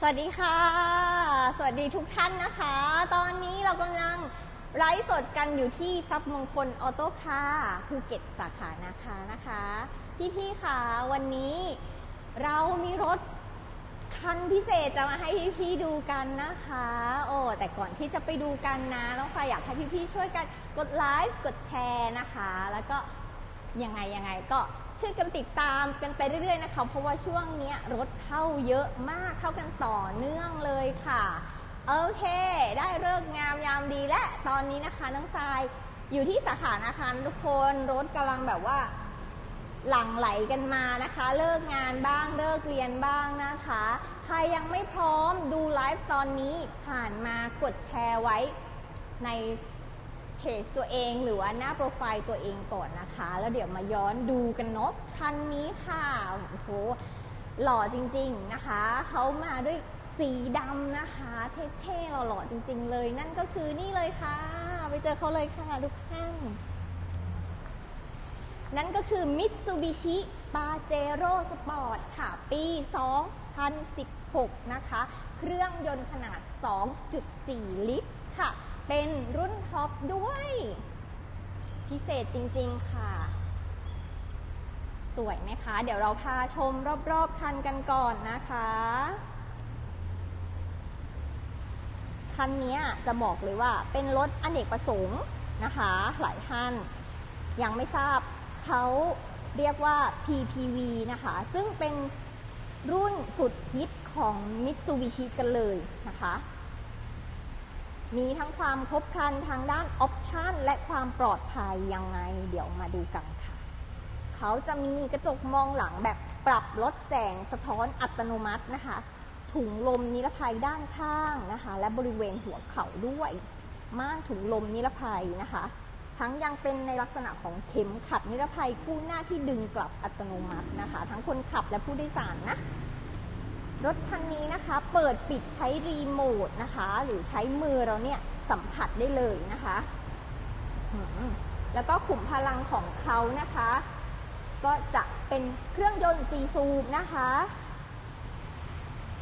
สวัสดีค่ะ สวัสดีทุกท่านนะคะ ตอนนี้เรากำลังไลฟ์สดกันอยู่ที่ซับมงคลออโต้คาร์ภูเก็ตสาขานะคะนะคะ พี่ๆค่ะวันนี้เรามีรถคันพิเศษจะมาให้พี่ๆดูกันนะคะ โอ้แต่ก่อนที่จะไปดูกันนะน้องฟาอยากให้พี่ๆช่วยกันกดไลฟ์กดแชร์นะคะ แล้วก็ยังไงยังไงก็ ช่วยกันติดตามกันไปเรื่อยๆนะคะเพราะว่าช่วงเนี้ยรถเข้าเยอะมากเข้ากันต่อเนื่องเลยค่ะ โอเค ได้เลิกงามยามดีและตอนนี้นะคะน้องทรายอยู่ที่สาขานะคะทุกคนรถกำลังแบบว่าหลั่งไหลกันมานะคะ เลิกงานบ้างเลิกเรียนบ้างนะคะ ใครยังไม่พร้อมดูไลฟ์ตอนนี้ผ่านมากดแชร์ไว้ใน เพจตัวเองหรือว่าหน้าโปรไฟล์ตัวเองก่อนนะคะ แล้วเดี๋ยวมาย้อนดูกันเนาะคันนี้ค่ะโอ้โหหล่อจริงๆนะคะ เขามาด้วยสีดำนะคะ เท่ๆหล่อๆจริง ๆ เลย นั่นก็คือนี่เลยค่ะ ไปเจอเขาเลยค่ะทุกท่านนั่นก็คือ Mitsubishi Pajero Sport ค่ะ ปี 2016 นะคะ เครื่องยนต์ขนาด 2.4 ลิตรค่ะ เป็นรุ่นท็อปด้วย พิเศษจริง ๆ ค่ะ สวยไหมคะ เดี๋ยวเราพาชมรอบ ๆ คันกันก่อนนะคะ คันนี้จะบอกเลยว่าเป็นรถอเนกประสงค์นะคะ หลายท่านยังไม่ทราบเขาเรียกว่า PPV นะคะ ซึ่งเป็นรุ่นสุดฮิตของ Mitsubishi กันเลยนะคะ มีทั้งความครบครันทางด้านออปชันและความปลอดภัยยังไง เดี๋ยวมาดูกันค่ะ เขาจะมีกระจกมองหลังแบบปรับลดแสงสะท้อนอัตโนมัตินะคะ ถุงลมนิรภัยด้านข้างนะคะ และบริเวณหัวเข่าด้วย ม่านถุงลมนิรภัยนะคะ ทั้งยังเป็นในลักษณะของเข็มขัดนิรภัยคู่หน้าที่ดึงกลับอัตโนมัตินะคะ ทั้งคนขับและผู้โดยสารนะ รถคันนี้นะคะ เปิดปิดใช้รีโมทนะคะ หรือใช้มือเราเนี่ยสัมผัสได้เลยนะคะ แล้วก็ขุมพลังของเขานะคะ ก็จะเป็นเครื่องยนต์4สูบนะคะ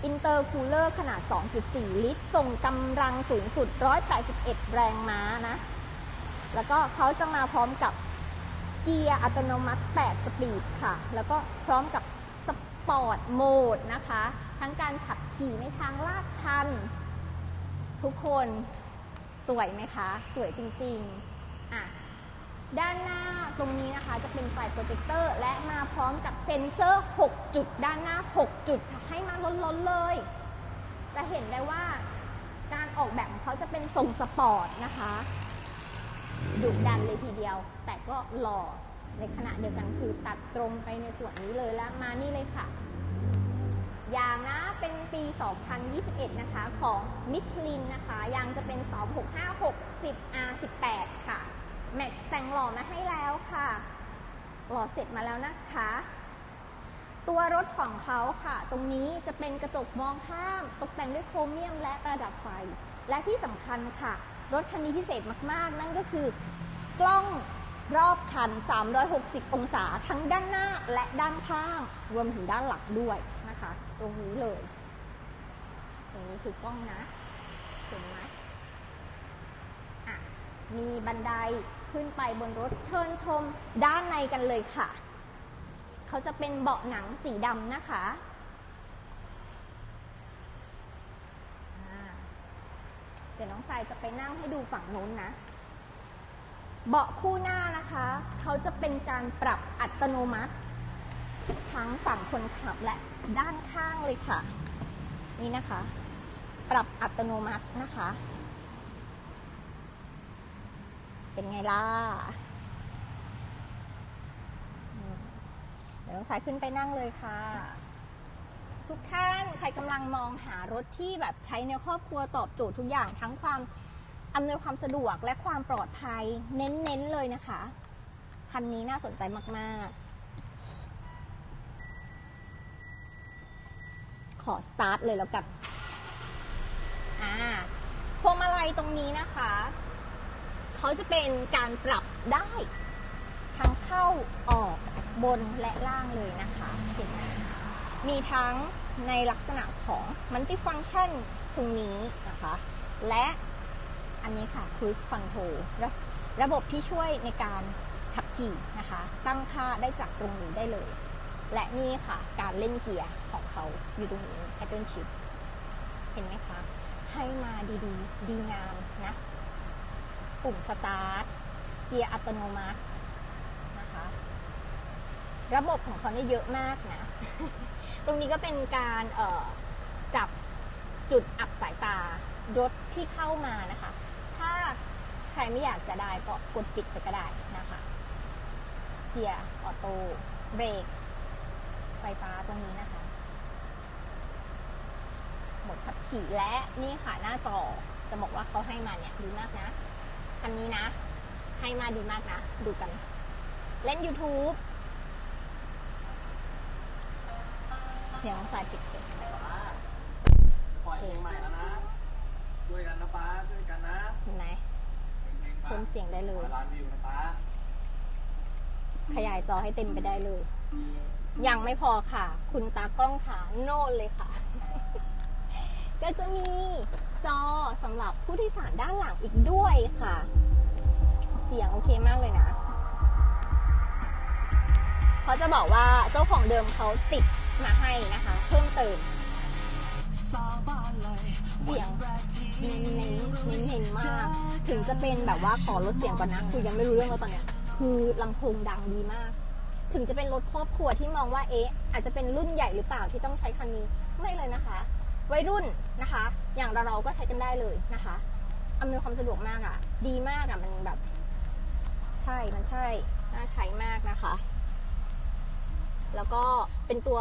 อินเตอร์คูลเลอร์ขนาด 2.4 ลิตร ส่งกำลังสูงสุด 181 แรงม้านะ แล้วก็เขาจะมาพร้อมกับเกียร์อัตโนมัติ 8 สปีดค่ะ แล้วก็พร้อมกับ ปอร์ตโหมดนะคะ ทั้งการขับขี่ในทางลาดชัน ทุกคนสวยไหมคะ สวยจริงๆอะด้านหน้าตรงนี้นะคะจะเป็นไฟโปรเจคเตอร์และมาพร้อมกับเซ็นเซอร์ 6 จุด ด้านหน้า 6 จุดให้มาล้นๆเลย จะเห็นได้ว่าการออกแบบของเขาจะเป็นทรงสปอร์ตนะคะดุดันเลยทีเดียว แต่ก็หล่อ ในขณะเดียวกันคือตัดตรงไปในส่วนนี้เลยแล้วมานี่เลยค่ะ ยางนะเป็นปี 2021 นะคะ ของมิชลินนะคะ ยางจะเป็น 2656 10 R18 ค่ะ แม็กแต่งหล่อมาให้แล้วค่ะ หล่อเสร็จมาแล้วนะคะ ตัวรถของเขาค่ะ ตรงนี้จะเป็นกระจกมองข้าม ตกแต่งด้วยโครเมียมและประดับไฟ และที่สำคัญค่ะ รถคันนี้พิเศษมากๆ นั่นก็คือกล้อง รอบคัน 360 องศาทั้งด้านหน้าและด้านข้าง รวมถึงด้านหลังด้วยนะคะ ตรงนี้เลย ตรงนี้คือกล้องนะเห็นไหมอะ มีบันไดขึ้นไปบนรถเชิญชมด้านในกันเลยค่ะ เขาจะเป็นเบาะหนังสีดำนะคะเดี๋ยวน้องทรายจะไปนั่งให้ดูฝั่งโน้นนะ เบาะคู่หน้านะคะเขาจะเป็นการปรับอัตโนมัติ ทั้งฝั่งคนขับและด้านข้างเลยค่ะ นี่นะคะ ปรับอัตโนมัตินะคะ เป็นไงล่ะเดี๋ยวสายขึ้นไปนั่งเลยค่ะ ทุกท่านใครกำลังมองหารถที่แบบใช้ในครอบครัวตอบโจทย์ทุกอย่างทั้งความ อำนวยความสะดวกและความปลอดภัยเน้นๆเลยนะคะ คันนี้น่าสนใจมากๆ ขอสตาร์ทเลยแล้วกันอ่าพวงมาลัยตรงนี้นะคะ เขาจะเป็นการปรับได้ทั้งเข้าออกบนและล่างเลยนะคะเห็นไหมมีทั้งในลักษณะของ multifunction ตรงนี้นะคะ และ อันนี้ค่ะ cruise control ระระบบที่ช่วยในการขับขี่นะคะ ตั้งค่าได้จากตรงนี้ได้เลย และนี่ค่ะการเล่นเกียร์ของเขาอยู่ตรงนี้ pattern shift เห็นไหมคะ ให้มาดีๆ ดีงามนะ ปุ่มสตาร์ท เกียร์อัตโนมัตินะคะ ระบบของเขาเนี่ยเยอะมากนะ ตรงนี้ก็เป็นการจับจุดอับสายตารถที่เข้ามานะคะ ใครไม่อยากจะได้ก็กดปิดไปก็ได้นะคะเกียร์ออโต้เบรกไฟฟ้าตรงนี้นะคะหมดขับขี่และนี่ค่ะหน้าจอจะบอกว่าเขาให้มาเนี่ยดีมากนะคันนี้นะ ให้มาดีมากนะ ดูกัน เล่น YouTube เดี๋ยวสายปิดเสร็จปล่อเพลงใหม่แล้วนะ ช่วยกันนะป้า ช่วยกันนะ เห็นไหม เพลงๆป้าเพิ่มเสียงได้เลยร้อยล้านวิวนะป้าขยายจอให้เต็มไปได้เลย ยังไม่พอค่ะ คุณตากล้องขาโน่นเลยค่ะ ก็จะมีจอสำหรับผู้โดยสารด้านหลังอีกด้วยค่ะ เสียงโอเคมากเลยนะเขาจะบอกว่าเจ้าของเดิมเขาติดมาให้นะคะ เพิ่มเติม เสียงเน้นเน้นเน้นเน้นมาก ถึงจะเป็นแบบว่าขอลดเสียงก่อนนะคือยังไม่รู้เรื่องแล้วตอนเนี้ย คือลำโพงดังดีมาก ถึงจะเป็นรถครอบครัวที่มองว่าเอ๊ะอาจจะเป็นรุ่นใหญ่หรือเปล่าที่ต้องใช้คันนี้ไม่เลยนะคะ วัยรุ่นนะคะ อย่างเราเราก็ใช้กันได้เลยนะคะอำนวยความสะดวกมากอะ่ะ ดีมากอะ่ะมันแบบ ใช่มันใช่น่าใช้มากนะคะ แล้วก็เป็นตัว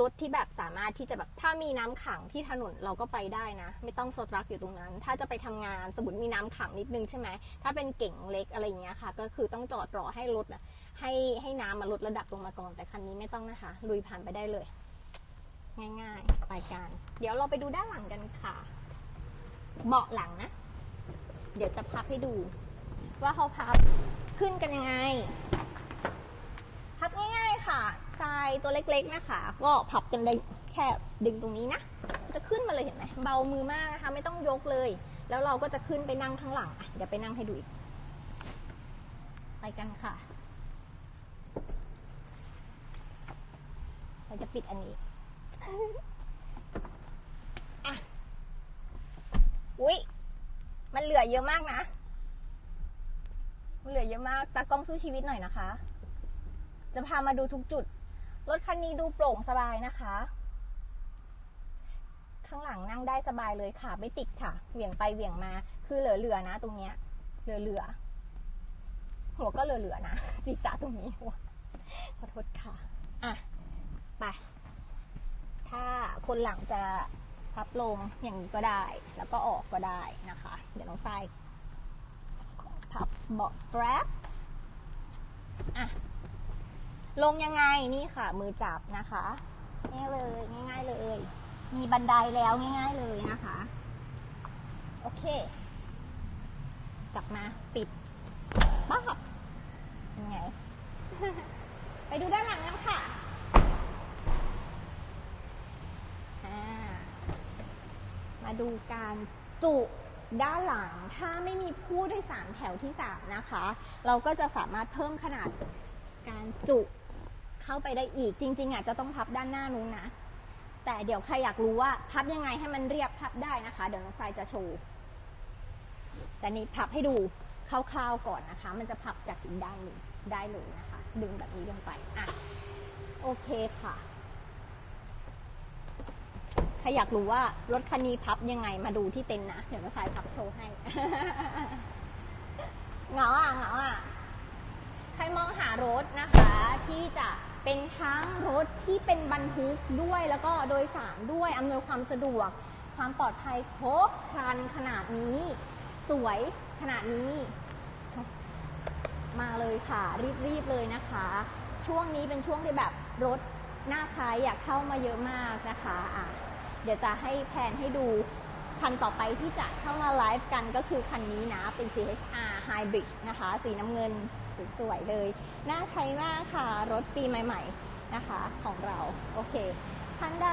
รถที่แบบสามารถที่จะแบบถ้ามีน้ำขังที่ถนนเราก็ไปได้นะ ไม่ต้องสตรักอยู่ตรงนั้น ถ้าจะไปทำงานสมมติมีน้ำขังนิดนึงใช่ไหมถ้าเป็นเก่งเล็กอะไรอย่างเงี้ยค่ะ ก็คือต้องจอดรอให้รถอะให้ให้น้ำมาลดระดับลงมาก่อนแต่คันนี้ไม่ต้องนะคะ ลุยผ่านไปได้เลย ง่ายๆไปกันเดี๋ยวเราไปดูด้านหลังกันค่ะ เบาะหลังนะ เดี๋ยวจะพับให้ดู ว่าเขาพับขึ้นกันยังไง ทรายตัวเล็กๆนะคะ ก็พับกันได้แค่ดึงตรงนี้นะ จะขึ้นมาเลยเห็นไหมเบามือมากนะคะ ไม่ต้องยกเลย แล้วเราก็จะขึ้นไปนั่งข้างหลังเดี๋ยวไปนั่งให้ดูอีก ไปกันค่ะเราจะปิดอันนี้อะอุ๊ย มันเหลือเยอะมากนะ มันเหลือเยอะมาก ตากล้องสู้ชีวิตหน่อยนะคะ จะพามาดูทุกจุด รถคันนี้ดูโปร่งสบายนะคะ ข้างหลังนั่งได้สบายเลยค่ะ ไม่ติดค่ะ เหวี่ยงไปเหวี่ยงมา คือเหลือๆนะ ตรงเนี้ย เหลือๆ หัวก็เหลือๆนะศีรษะตรงนี้หัวขอโทษค่ะ อะ ไป ถ้าคนหลังจะพับลงอย่างนี้ก็ได้ แล้วก็ออกก็ได้นะคะ เดี๋ยวน้องทรายพับเบาะแกร็บอะ ลงยังไงนี่ค่ะ มือจับนะคะง่ายเลยง่าย ๆเลย มีบันไดแล้วง่าย ๆเลยนะคะ โอเคกลับมาปิดปั๊บยังไง ไปดูด้านหลังกันค่ะอ่ามาดูการจุด้านหลังถ้าไม่มีผู้โดยสารแถวที่สามนะคะ เราก็จะสามารถเพิ่มขนาดการจุ เข้าไปได้อีก จริง ๆอะจะต้องพับด้านหน้านู้นนะ แต่เดี๋ยวใครอยากรู้ว่า พับยังไงให้มันเรียบพับได้นะคะ เดี๋ยวน้องทรายจะโชว์ แต่นี้พับให้ดูคร่าวๆก่อนนะคะ มันจะพับจากอีกด้านหนึ่งได้เลยนะคะ ดึงแบบนี้ลงไป อะ โอเคค่ะ ใครอยากรู้ว่ารถคันนี้พับยังไงมาดูที่เต็นท์นะ เดี๋ยวน้องทรายพับโชว์ให้ เหงาอะเหงาอะใครมองหารถนะคะที่จะ เป็นทั้งรถที่เป็นบรรทุกด้วยแล้วก็โดยสารด้วยอำนวยความสะดวก ความปลอดภัยครบครันขนาดนี้ สวยขนาดนี้ มาเลยค่ะ รีบๆเลยนะคะ ช่วงนี้เป็นช่วงที่แบบรถน่าใช้อยากเข้ามาเยอะมากนะคะอะเดี๋ยวจะให้แพนให้ดูคันต่อไปที่จะเข้ามาไลฟ์กันก็คือคันนี้นะ เป็น CHR Hybrid นะคะ สีน้ำเงิน สวยๆเลย น่าใช้มากค่ะ รถปีใหม่ ๆนะคะของเรา โอเค ท่านใด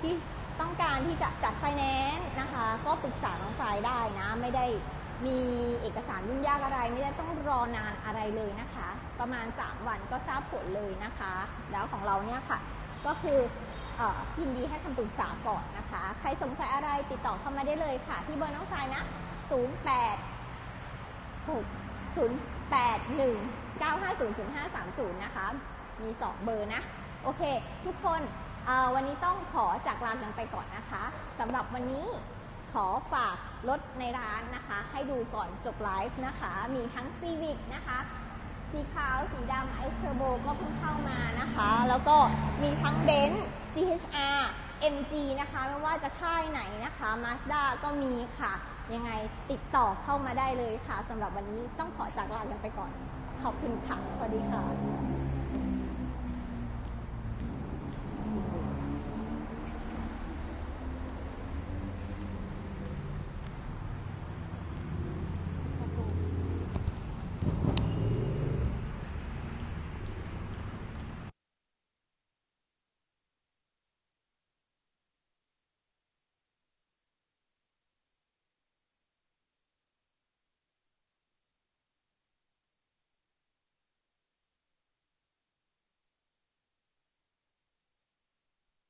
ที่ต้องการที่จะจัดไฟแนนซ์นะคะ ก็ปรึกษาน้องสายได้นะ ไม่ได้มีเอกสารยุ่งยากอะไร ไม่ได้ต้องรอนานอะไรเลยนะคะ ประมาณ 3 วันก็ทราบผลเลยนะคะ แล้วของเราเนี่ยค่ะ ก็คือเออยินดีให้คำปรึกษาก่อนนะคะ ใครสงสัยอะไรติดต่อเข้ามาได้เลยค่ะ ที่เบอร์น้องสายนะ 08 6 0 8 1 9 5 0 0 5 3 0 นะคะ มี 2 เบอร์นะ โอเค ทุกคนวันนี้ต้องขอจากลากันไปก่อนนะคะสำหรับวันนี้ขอฝากรถในร้านนะคะ ให้ดูก่อนจบไลฟ์นะคะ มีทั้ง Civic นะคะ สีขาว สีดำไอเทอร์โบก็เพิ่งเข้ามานะคะ แล้วก็มีทั้งเบนซ์ CHR MG นะคะ ไม่ว่าจะค่ายไหนนะคะ Mazda ก็มีค่ะ ยังไงติดต่อเข้ามาได้เลยค่ะสำหรับวันนี้ต้องขอจากลากันไปก่อน ขอบคุณค่ะ สวัสดีค่ะ